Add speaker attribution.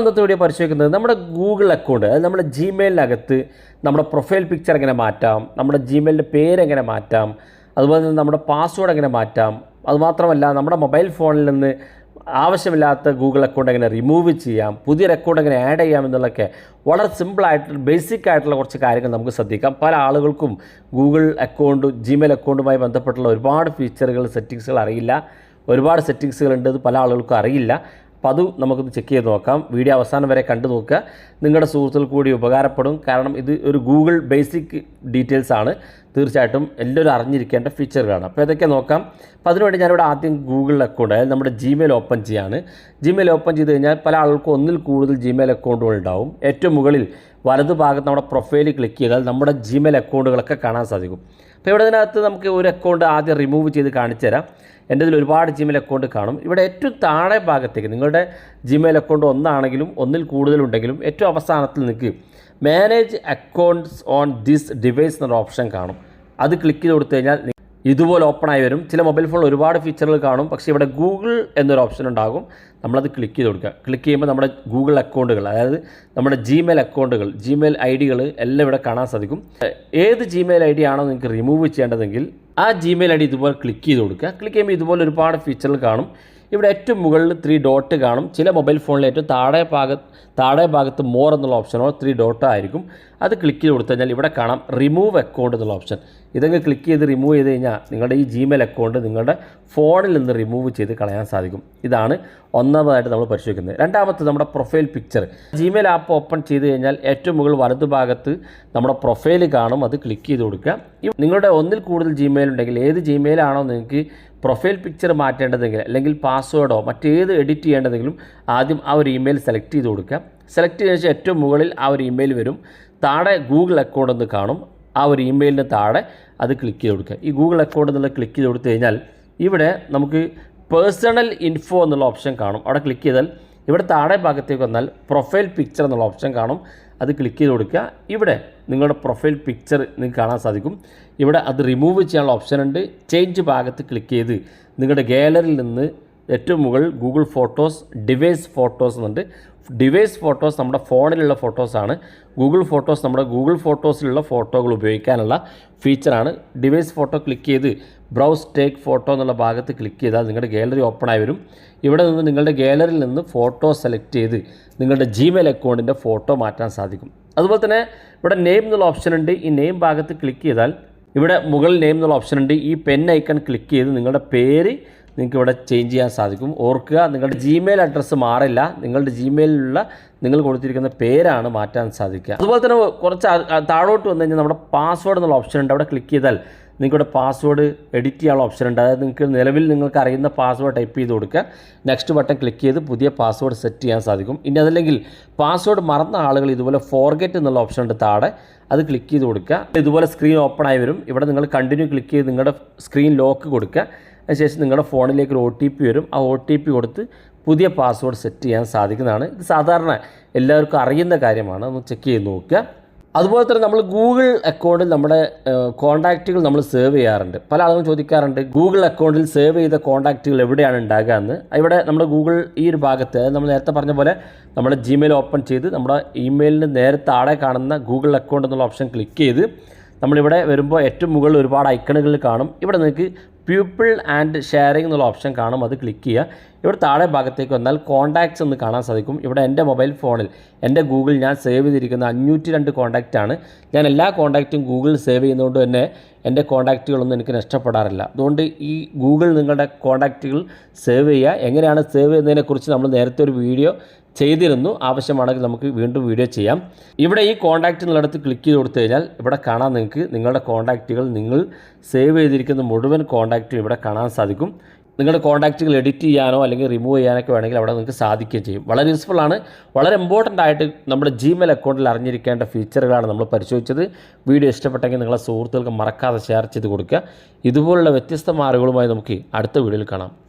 Speaker 1: ഇന്നത്തെ വീഡിയോ പരിശോധിക്കുന്നത് നമ്മുടെ ഗൂഗിൾ അക്കൗണ്ട് അതായത് നമ്മുടെ ജിമെയിലിനകത്ത് നമ്മുടെ പ്രൊഫൈൽ പിക്ചർ എങ്ങനെ മാറ്റാം നമ്മുടെ ജിമെയിലിന്റെ പേര് എങ്ങനെ മാറ്റാം അതുപോലെ തന്നെ നമ്മുടെ പാസ്വേഡ് എങ്ങനെ മാറ്റാം അതുമാത്രമല്ല നമ്മുടെ മൊബൈൽ ഫോണിൽ നിന്ന് ആവശ്യമില്ലാത്ത ഗൂഗിൾ അക്കൗണ്ട് എങ്ങനെ റിമൂവ് ചെയ്യാം പുതിയൊരു അക്കൗണ്ട് എങ്ങനെ ആഡ് ചെയ്യാം എന്നുള്ളതൊക്കെ വളരെ സിമ്പിളായിട്ട് ബേസിക് ആയിട്ടുള്ള കുറച്ച് കാര്യങ്ങൾ നമുക്ക് ശ്രദ്ധിക്കാം. പല ആളുകൾക്കും ഗൂഗിൾ അക്കൗണ്ട് ജിമെയിൽ അക്കൗണ്ടുമായി ബന്ധപ്പെട്ടുള്ള ഒരുപാട് ഫീച്ചറുകൾ സെറ്റിങ്സുകൾ അറിയില്ല. ഒരുപാട് സെറ്റിങ്സുകളുണ്ട് അത് പല ആളുകൾക്കും അറിയില്ല. അപ്പോൾ അത് നമുക്കൊന്ന് ചെക്ക് ചെയ്ത് നോക്കാം. വീഡിയോ അവസാനം വരെ കണ്ടു നോക്കുക. നിങ്ങളുടെ സുഹൃത്തുക്കൾ കൂടി ഉപകാരപ്പെടും. കാരണം ഇത് ഒരു ഗൂഗിൾ ബേസിക് ഡീറ്റെയിൽസ് ആണ്. തീർച്ചയായിട്ടും എല്ലാവരും അറിഞ്ഞിരിക്കേണ്ട ഫീച്ചറുകളാണ് അപ്പോൾ ഇതൊക്കെ നോക്കാം. അപ്പോൾ അതിനുവേണ്ടി ഞാനിവിടെ ആദ്യം ഗൂഗിൾ അക്കൗണ്ട് അതായത് നമ്മുടെ ജിമെയിൽ ഓപ്പൺ ചെയ്യാണ്. ജിമെയിൽ ഓപ്പൺ ചെയ്ത് കഴിഞ്ഞാൽ പല ആൾക്കും ഒന്നിൽ കൂടുതൽ ജിമെയിൽ അക്കൗണ്ടുകൾ ഉണ്ടാവും. ഏറ്റവും മുകളിൽ വലതു ഭാഗത്ത് നമ്മുടെ പ്രൊഫൈലിൽ ക്ലിക്ക് ചെയ്താൽ നമ്മുടെ ജിമെയിൽ അക്കൗണ്ടുകളൊക്കെ കാണാൻ സാധിക്കും. അപ്പോൾ ഇവിടെ ഇതിനകത്ത് നമുക്ക് ഒരു അക്കൗണ്ട് ആദ്യം റിമൂവ് ചെയ്ത് കാണിച്ചു തരാം എന്റെ ഇതിൽ ഒരുപാട് ജിമെയിൽ അക്കൗണ്ട് കാണും. ഇവിടെ ഏറ്റവും താഴെ ഭാഗത്തേക്ക് നിങ്ങളുടെ ജിമെയിൽ അക്കൗണ്ട് ഒന്നാണെങ്കിലും ഒന്നിൽ കൂടുതലുണ്ടെങ്കിലും ഏറ്റവും അവസാനത്തിൽ നിങ്ങൾക്ക് manage accounts on this device എന്നൊരു ഓപ്ഷൻ കാണും. അത് ക്ലിക്ക് ചെയ്ത് കൊടുത്തു കഴിഞ്ഞാൽ ഇതുപോലെ ഓപ്പൺ ആയി വരും. ചില മൊബൈൽ ഫോണിൽ ഒരുപാട് ഫീച്ചറുകൾ കാണും. പക്ഷേ ഇവിടെ ഗൂഗിൾ എന്നൊരു ഓപ്ഷൻ ഉണ്ടാകും. നമ്മളത് ക്ലിക്ക് ചെയ്ത് കൊടുക്കുക. ക്ലിക്ക് ചെയ്യുമ്പോൾ നമ്മുടെ ഗൂഗിൾ അക്കൗണ്ടുകൾ അതായത് നമ്മുടെ ജിമെയിൽ അക്കൗണ്ടുകൾ ജിമെയിൽ ഐ ഡികൾ എല്ലാം ഇവിടെ കാണാൻ സാധിക്കും. ഏത് ജിമെയിൽ ഐ ഡി ആണോ നിങ്ങൾക്ക് റിമൂവ് ചെയ്യേണ്ടതെങ്കിൽ ആ ജിമെയിൽ ഐ ഡി ഇതുപോലെ ക്ലിക്ക് ചെയ്ത് കൊടുക്കുക. ക്ലിക്ക് ചെയ്യുമ്പോൾ ഇതുപോലെ ഒരുപാട് ഫീച്ചറുകൾ കാണും. ഇവിടെ ഏറ്റവും മുകളിൽ ത്രീ ഡോട്ട് കാണും. ചില മൊബൈൽ ഫോണിൽ ഏറ്റവും താഴെ ഭാഗത്ത് താഴെ ഭാഗത്ത് മോർ എന്നുള്ള ഓപ്ഷനോ ത്രീ ഡോട്ട് ആയിരിക്കും. അത് ക്ലിക്ക് ചെയ്ത് കൊടുത്തു കഴിഞ്ഞാൽ ഇവിടെ കാണാം റിമൂവ് അക്കൗണ്ട് എന്നുള്ള ഓപ്ഷൻ ഇതങ്ങ് ക്ലിക്ക് ചെയ്ത് റിമൂവ് ചെയ്ത് കഴിഞ്ഞാൽ നിങ്ങളുടെ ഈ ജിമെയിൽ അക്കൗണ്ട് നിങ്ങളുടെ ഫോണിൽ നിന്ന് റിമൂവ് ചെയ്ത് കളയാൻ സാധിക്കും. ഇതാണ് ഒന്നാമതായിട്ട് നമ്മൾ പരിശോധിക്കുന്നത്. രണ്ടാമത്തെ നമ്മുടെ profile picture Gmail app open ചെയ്ത് കഴിഞ്ഞാൽ ഏറ്റവും മുകളിൽ വലതുഭാഗത്ത് നമ്മുടെ പ്രൊഫൈൽ കാണും. അത് ക്ലിക്ക് ചെയ്ത് കൊടുക്കുക. നിങ്ങളുടെ ഒന്നിൽ കൂടുതൽ ജിമെയിൽ ഉണ്ടെങ്കിൽ ഏത് ജിമെയിലാണോ നിങ്ങൾക്ക് പ്രൊഫൈൽ പിക്ചർ മാറ്റേണ്ടതെങ്കിൽ അല്ലെങ്കിൽ പാസ്വേഡോ മറ്റേത് എഡിറ്റ് ചെയ്യേണ്ടതെങ്കിലും ആദ്യം ആ ഒരു ഇമെയിൽ സെലക്ട് ചെയ്ത് കൊടുക്കുക. സെലക്ട് ചെയ്ത ശേഷം ഏറ്റവും മുകളിൽ ആ ഒരു ഇമെയിൽ വരും. താഴെ ഗൂഗിൾ അക്കൗണ്ട് എന്ന് കാണും. ആ ഒരു ഇമെയിലിന് താഴെ അത് ക്ലിക്ക് ചെയ്ത് കൊടുക്കുക. ഈ ഗൂഗിൾ അക്കൗണ്ട് എന്നുള്ള ക്ലിക്ക് ചെയ്ത് കൊടുത്തു കഴിഞ്ഞാൽ ഇവിടെ നമുക്ക് പേഴ്സണൽ ഇൻഫോ എന്നുള്ള ഓപ്ഷൻ കാണും. അവിടെ ക്ലിക്ക് ചെയ്താൽ ഇവിടെ താഴെ ഭാഗത്തേക്ക് വന്നാൽ പ്രൊഫൈൽ പിക്ചർ എന്നുള്ള ഓപ്ഷൻ കാണും. അത് ക്ലിക്ക് ചെയ്ത് കൊടുക്കുക. ഇവിടെ നിങ്ങളുടെ പ്രൊഫൈൽ പിക്ചർ നിങ്ങൾക്ക് കാണാൻ സാധിക്കും. ഇവിടെ അത് റിമൂവ് ചെയ്യാനുള്ള ഓപ്ഷൻ ഉണ്ട്. ചേഞ്ച് ഭാഗത്ത് ക്ലിക്ക് ചെയ്ത് നിങ്ങളുടെ ഗാലറിയിൽ നിന്ന് ഏറ്റവും മുകളിൽ ഗൂഗിൾ ഫോട്ടോസ് ഡിവൈസ് ഫോട്ടോസ് എന്നുണ്ട് ഡിവൈസ് ഫോട്ടോസ് നമ്മുടെ ഫോണിലുള്ള ഫോട്ടോസാണ് ഗൂഗിൾ ഫോട്ടോസ് നമ്മുടെ ഗൂഗിൾ ഫോട്ടോസിലുള്ള ഫോട്ടോകൾ ഉപയോഗിക്കാനുള്ള ഫീച്ചറാണ് ഡിവൈസ് ഫോട്ടോ ക്ലിക്ക് ചെയ്ത് ബ്രൗസ് ടേക്ക് ഫോട്ടോ എന്നുള്ള ഭാഗത്ത് ക്ലിക്ക് ചെയ്താൽ നിങ്ങളുടെ ഗാലറി ഓപ്പൺ ആയി വരും. ഇവിടെ നിന്ന് നിങ്ങളുടെ ഗാലറിയിൽ നിന്ന് ഫോട്ടോ സെലക്ട് ചെയ്ത് നിങ്ങളുടെ ജിമെയിൽ അക്കൗണ്ടിന്റെ ഫോട്ടോ മാറ്റാൻ സാധിക്കും. അതുപോലെ തന്നെ ഇവിടെ നെയിം എന്നുള്ള ഓപ്ഷൻ ഉണ്ട്. ഈ നെയിം ഭാഗത്ത് ക്ലിക്ക് ചെയ്താൽ ഇവിടെ മുകളിൽ നെയിം എന്നുള്ള ഓപ്ഷൻ ഉണ്ട്. ഈ പെൻ ഐക്കൺ ക്ലിക്ക് ചെയ്ത് നിങ്ങളുടെ പേര് നിങ്ങൾക്ക് ഇവിടെ ചേഞ്ച് ചെയ്യാൻ സാധിക്കും. ഓർക്കുക നിങ്ങളുടെ ജിമെയിൽ അഡ്രസ്സ് മാറില്ല. നിങ്ങളുടെ ജിമെയിലുള്ള നിങ്ങൾ കൊടുത്തിരിക്കുന്ന പേരാണ് മാറ്റാൻ സാധിക്കുക. അതുപോലെ തന്നെ കുറച്ച് താഴോട്ട് വന്നു കഴിഞ്ഞാൽ നമ്മുടെ പാസ്വേഡ് എന്നുള്ള ഓപ്ഷൻ ഉണ്ട്. അവിടെ ക്ലിക്ക് ചെയ്താൽ നിങ്ങളുടെ പാസ്വേഡ് എഡിറ്റ് ചെയ്യാനുള്ള ഓപ്ഷൻ ഉണ്ട്. അതായത് നിങ്ങൾക്ക് നിലവിൽ നിങ്ങൾക്ക് അറിയുന്ന പാസ്വേഡ് ടൈപ്പ് ചെയ്ത് കൊടുക്കുക. നെക്സ്റ്റ് ബട്ടൺ ക്ലിക്ക് ചെയ്ത് പുതിയ പാസ്വേഡ് സെറ്റ് ചെയ്യാൻ സാധിക്കും. ഇനി അതല്ലെങ്കിൽ പാസ്വേഡ് മറന്ന ആളുകൾ ഇതുപോലെ ഫോർഗെറ്റ് എന്നുള്ള ഓപ്ഷൻ ഉണ്ട് താഴെ. അത് ക്ലിക്ക് ചെയ്ത് കൊടുക്കുക. ഇതുപോലെ സ്ക്രീൻ ഓപ്പൺ ആയി വരും. ഇവിടെ നിങ്ങൾ കണ്ടിന്യൂ ക്ലിക്ക് ചെയ്ത് നിങ്ങളുടെ സ്ക്രീൻ ലോക്ക് കൊടുക്കുക. അതിനുശേഷം നിങ്ങളുടെ ഫോണിലേക്ക് ഒരു ഒ ടി പി വരും. ആ ഒ ടി പി കൊടുത്ത് പുതിയ പാസ്വേഡ് സെറ്റ് ചെയ്യാൻ സാധിക്കുന്നതാണ്. ഇത് സാധാരണ എല്ലാവർക്കും അറിയുന്ന കാര്യമാണ്. ഒന്ന് ചെക്ക് ചെയ്ത് നോക്കുക. അതുപോലെ തന്നെ നമ്മൾ ഗൂഗിൾ അക്കൗണ്ടിൽ നമ്മുടെ കോൺടാക്റ്റുകൾ നമ്മൾ സേവ് ചെയ്യാറുണ്ട്. പല ആളുകളും ചോദിക്കാറുണ്ട് ഗൂഗിൾ അക്കൗണ്ടിൽ സേവ് ചെയ്ത കോൺടാക്റ്റുകൾ എവിടെയാണ് ഉണ്ടാകുക എന്ന്. ഇവിടെ നമ്മുടെ ഗൂഗിൾ ഈ ഒരു ഭാഗത്ത് അതായത് നമ്മൾ നേരത്തെ പറഞ്ഞ പോലെ നമ്മുടെ ജിമെയിൽ ഓപ്പൺ ചെയ്ത് നമ്മുടെ ഇമെയിലിന് നേരെ താഴെ കാണുന്ന ഗൂഗിൾ അക്കൗണ്ട് എന്നുള്ള ഓപ്ഷൻ ക്ലിക്ക് ചെയ്ത് നമ്മളിവിടെ വരുമ്പോൾ ഏറ്റവും മുകളിൽ ഒരുപാട് ഐക്കണുകൾ കാണും. ഇവിടെ നിങ്ങൾക്ക് പ്യൂപ്പിൾ ആൻഡ് ഷെയറിംഗ് എന്നുള്ള ഓപ്ഷൻ കാണും. അത് ക്ലിക്ക് ചെയ്യുക. ഇവിടെ താഴെ ഭാഗത്തേക്ക് വന്നാൽ കോൺടാക്ട്സ് എന്ന് കാണാൻ സാധിക്കും. ഇവിടെ എന്റെ മൊബൈൽ ഫോണിൽ എന്റെ ഗൂഗിൾ ഞാൻ സേവ് ചെയ്തിരിക്കുന്ന അഞ്ഞൂറ്റി രണ്ട് കോൺടാക്റ്റാണ് ഞാൻ എല്ലാ കോൺടാക്റ്റും ഗൂഗിൾ സേവ് ചെയ്യുന്നതുകൊണ്ട് തന്നെ എന്റെ കോൺടാക്റ്റുകളൊന്നും എനിക്ക് നഷ്ടപ്പെടാറില്ല. അതുകൊണ്ട് ഈ ഗൂഗിൾ നിങ്ങളുടെ കോൺടാക്റ്റുകൾ സേവ് ചെയ്യുക. എങ്ങനെയാണ് സേവ് ചെയ്യുന്നതിനെക്കുറിച്ച് നമ്മൾ നേരത്തെ ഒരു വീഡിയോ ചെയ്തിരുന്നു. ആവശ്യമാണെങ്കിൽ നമുക്ക് വീണ്ടും വീഡിയോ ചെയ്യാം. ഇവിടെ ഈ കോൺടാക്റ്റ് എന്നുള്ളിടത്ത് ക്ലിക്ക് ചെയ്ത് കൊടുത്തു കഴിഞ്ഞാൽ ഇവിടെ കാണാൻ നിങ്ങൾക്ക് നിങ്ങളുടെ കോൺടാക്റ്റുകൾ നിങ്ങൾ സേവ് ചെയ്തിരിക്കുന്ന മുഴുവൻ കോൺടാക്റ്റും ഇവിടെ കാണാൻ സാധിക്കും. നിങ്ങളുടെ കോൺടാക്റ്റുകൾ എഡിറ്റ് ചെയ്യാനോ അല്ലെങ്കിൽ റിമൂവ് ചെയ്യാനൊക്കെ വേണമെങ്കിൽ അവിടെ നിങ്ങൾക്ക് സാധിക്കുകയും ചെയ്യും. വളരെ യൂസ്ഫുൾ ആണ്. വളരെ ഇമ്പോർട്ടന്റ് ആയിട്ട് നമ്മുടെ ജിമെയിൽ അക്കൗണ്ടിൽ അറിഞ്ഞിരിക്കേണ്ട ഫീച്ചറുകളാണ് നമ്മൾ പരിശോധിച്ചത്. വീഡിയോ ഇഷ്ടപ്പെട്ടെങ്കിൽ നിങ്ങളുടെ സുഹൃത്തുക്കൾക്ക് മറക്കാതെ ഷെയർ ചെയ്ത് കൊടുക്കുക. ഇതുപോലുള്ള വ്യത്യസ്ത മാർഗങ്ങളുമായി നമുക്ക് അടുത്ത വീഡിയോയിൽ കാണാം.